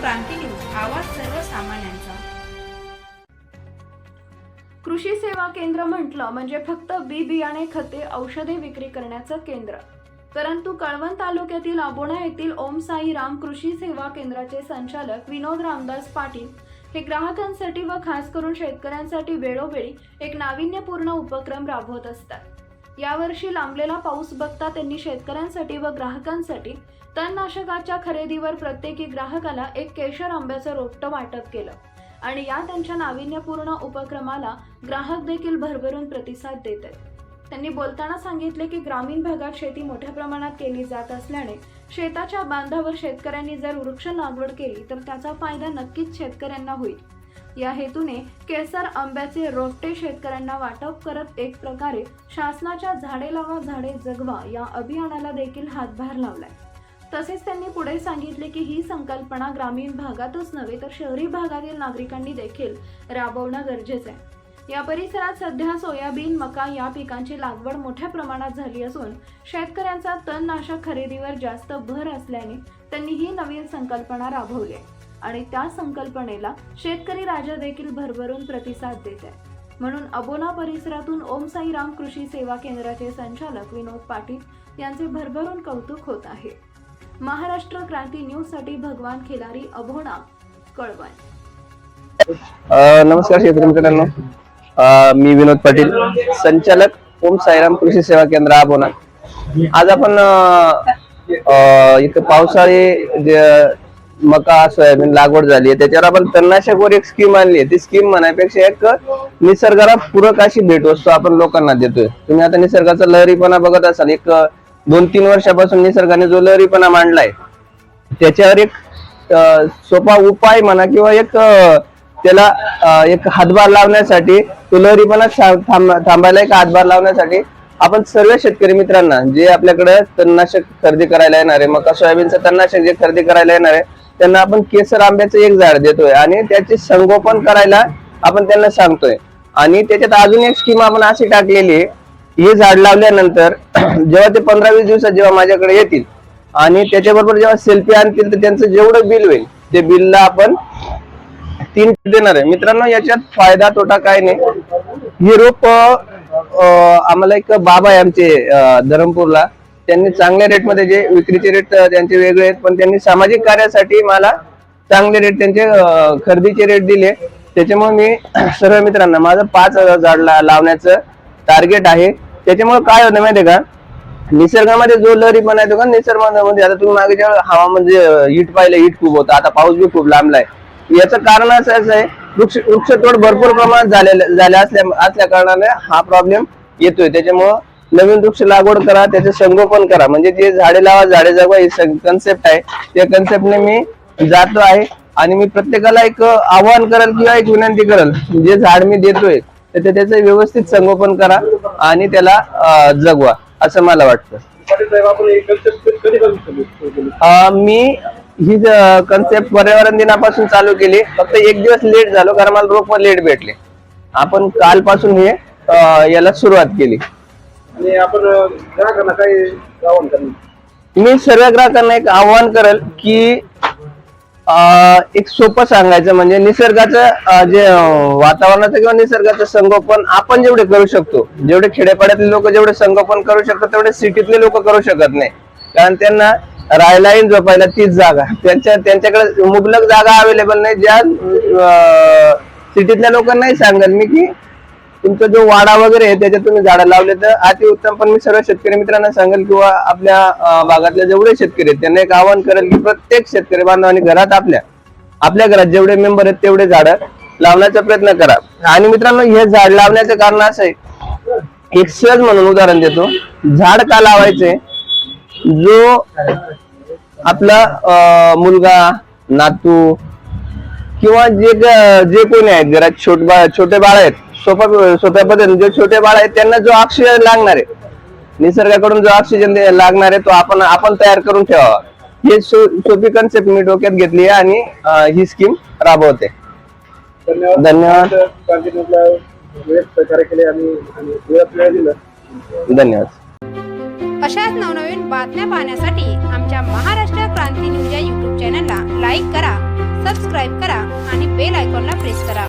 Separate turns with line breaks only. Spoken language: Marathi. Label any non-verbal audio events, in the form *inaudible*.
क्रांती न्यूज आवाज सर्वसामान्यांचा.
कृषी सेवा केंद्र म्हटलं म्हणजे फक्त बी बियाणे खते औषधे विक्री करण्याचं केंद्र. परंतु कळवण तालुक्यातील आबोणा येथील ओम साई राम कृषी सेवा केंद्राचे संचालक विनोद रामदास पाटील हे ग्राहकांसाठी व खास करून शेतकऱ्यांसाठी वेळोवेळी एक नाविन्यपूर्ण उपक्रम राबवत असतात. यावर्षी लांबलेला पाऊस बघता त्यांनी शेतकऱ्यांसाठी व ग्राहकांसाठी तणनाशकाच्या खरेदीवर प्रत्येकी ग्राहकाला एक केशर आंब्याचं रोपटं वाटप केलं. आणि या त्यांच्या नाविन्यपूर्ण उपक्रमाला ग्राहक देखील भरभरून प्रतिसाद देत आहेत. त्यांनी बोलताना सांगितले की ग्रामीण भागात शेती मोठ्या प्रमाणात केली जात असल्याने शेताच्या बांधावर शेतकऱ्यांनी जर वृक्ष लागवड केली तर त्याचा फायदा नक्कीच शेतकऱ्यांना होईल. या हेतूने केसर आंब्याचे रोपटे शेतकऱ्यांना वाटप करत एक प्रकारे शासनाच्या झाडे लावा झाडे जगवा या अभियानाला देखील हातभार लावलाय. तसेच त्यांनी पुढे सांगितले की ही संकल्पना ग्रामीण भागातच नव्हे तर शहरी भागातील नागरिकांनी देखील राबवणं गरजेचं आहे. या परिसरात सध्या सोयाबीन मका या पिकांची लागवड मोठ्या प्रमाणात झाली असून शेतकऱ्यांचा तणनाशक खरेदीवर जास्त भर असल्याने त्यांनी ही नवीन संकल्पना राबवली आहे. आणि त्या संकल्पनेला शेतकरी राजा देखील भरभरून प्रतिसाद देत आहे. म्हणून अबोना परिसरातून ओम साईराम कृषी सेवा केंद्राचे संचालक विनोद पाटील यांचे भरभरून कौतुक होत आहे. महाराष्ट्र क्रांती न्यूजसाठी भगवान खिलारी अबोना कळवण.
नमस्कार शेतकरी मित्रांनो. मी विनोद पाटील संचालक ओम साईराम कृषी सेवा केंद्र अबोना. आज आपण इथं पावसाळी मका सोयाबीन लागवड झाली आहे. त्याच्यावर आपण तणनाशकवर एक स्कीम आणली आहे. ती स्कीम म्हणण्यापेक्षा एक निसर्गाला पूरक अशी भेटवस्तू आपण लोकांना देतोय. तुम्ही आता निसर्गाचा लहरीपणा बघत असाल एक दोन तीन वर्षापासून निसर्गाने जो लहरीपणा मांडलाय त्याच्यावर एक सोपा उपाय म्हणा किंवा एक त्याला एक हातभार लावण्यासाठी तो लहरीपणा थांबायला एक हातभार लावण्यासाठी आपण सर्व शेतकरी मित्रांना जे आपल्याकडे तणनाशक खरेदी करायला येणार आहे मका सोयाबीनचं तणनाशक जे खरेदी करायला येणार आहे त्यांना आपण केसर आंब्याचं एक झाड देतोय आणि त्याचे संगोपन करायला आपण त्यांना सांगतोय. आणि त्याच्यात अजून एक स्कीम आपण अशी टाकलेली आहे. हे झाड लावल्यानंतर *clears throat* जेव्हा ते पंधरा वीस दिवसात जेव्हा माझ्याकडे येतील आणि त्याच्याबरोबर जेव्हा सेल्फी आणतील तर त्यांचं जेवढं बिल होईल ते बिलला आपण तीन देणार आहे. मित्रांनो याच्यात फायदा तोटा काय नाही. हे रोप आम्हाला एक बाबा आहे आमचे धरमपूरला. त्यांनी चांगल्या रेटमध्ये जे विक्रीचे रेट त्यांचे वेगळे आहेत पण त्यांनी सामाजिक कार्यासाठी मला चांगले रेट त्यांचे खरेदीचे रेट दिले. त्याच्यामुळे मी *clears throat* सर्व मित्रांना माझं पाच झाड ला- लावण्याचं टार्गेट आहे. त्याच्यामुळे काय होतं माहितीये का? निसर्गामध्ये जो लहरीपणा येतो का निसर्गामध्ये आता तुम्ही मागे जेव्हा म्हणजे हिट पाहिलं हिट खूप होतं. आता पाऊस बी खूप लांबलाय याचं कारण असं असं आहे वृक्ष वृक्षतोड भरपूर प्रमाणात झालेल्या झाल्या असल्या असल्या कारणाने हा प्रॉब्लेम येतोय. त्याच्यामुळं नवीन वृक्ष लागवड करा त्याचे संगोपन करा. म्हणजे जे झाडे लावा झाडे जगवा ही कन्सेप्ट आहे. त्या कन्सेप्टने मी जातो आहे आणि मी प्रत्येकाला एक आव्हान करेल किंवा एक विनंती करेल. जे झाड मी देतोय तर ते त्याचं व्यवस्थित संगोपन करा आणि त्याला जगवा असं मला वाटतं. मी ही कन्सेप्ट पर्यावरण दिनापासून चालू केली. फक्त एक दिवस लेट झालो कारण मला रोप लेट भेटले. आपण कालपासून हे याला सुरुवात केली.
आणि आपण ग्राहकांना काय आवाहन करणार?
मी सर्व ग्राहकांना एक आव्हान करेल की एक सोपं सांगायचं म्हणजे निसर्गाचं जे वातावरणाचं किंवा निसर्गाचं संगोपन आपण जेवढे करू शकतो जेवढे खेड्यापाड्यातले लोक जेवढे संगोपन करू शकतात तेवढे सिटीतले लोक करू शकत नाही. कारण त्यांना राहायलाही झोपायला तीच जागा. त्यांच्या त्यांच्याकडे मुबलक जागा अवेलेबल नाही ज्या सिटीतल्या लोकांनाही सांगेल मी की तुमचा जो वाडा वगैरे आहे त्याच्यात तुम्ही झाडं लावले तर अति उत्तम. पण मी सर्व शेतकरी मित्रांना सांगेल किंवा आपल्या भागातल्या भागातले जेवढे शेतकरी आहेत त्यांना एक आवाहन करेल की प्रत्येक शेतकरी बांधवांनी घरात आपल्या आपल्या घरात जेवढे मेंबर आहेत तेवढे झाडं लावण्याचा प्रयत्न करा. आणि मित्रांनो हे झाड लावण्याचं कारण असं आहे एक सहज म्हणून उदाहरण देतो. झाड का लावायचे? जो आपला मुलगा नातू किंवा जे जे कोणी आहेत घरात छोट बाळ छोटे बाळ आहेत सोपा सोप्या पद्धतीने जे छोटे बाळ आहेत त्यांना जो ऑक्सिजन लागणार आहे निसर्गाकडून जो ऑक्सिजन लागणार आहे तो आपण आपण तयार करून ठेवावा. हे सो- सोपी कन्सेप्ट मी डोक्यात घेतली आहे आणि ही स्कीम राबवते.
धन्यवाद.
धन्यवाद.
अशाच नवनवीन बातम्या पाहण्यासाठी आमच्या महाराष्ट्र क्रांती न्यूज या यूट्यूब चॅनलला लाईक करा सबस्क्राईब करा आणि बेल आयकॉनला प्रेस करा.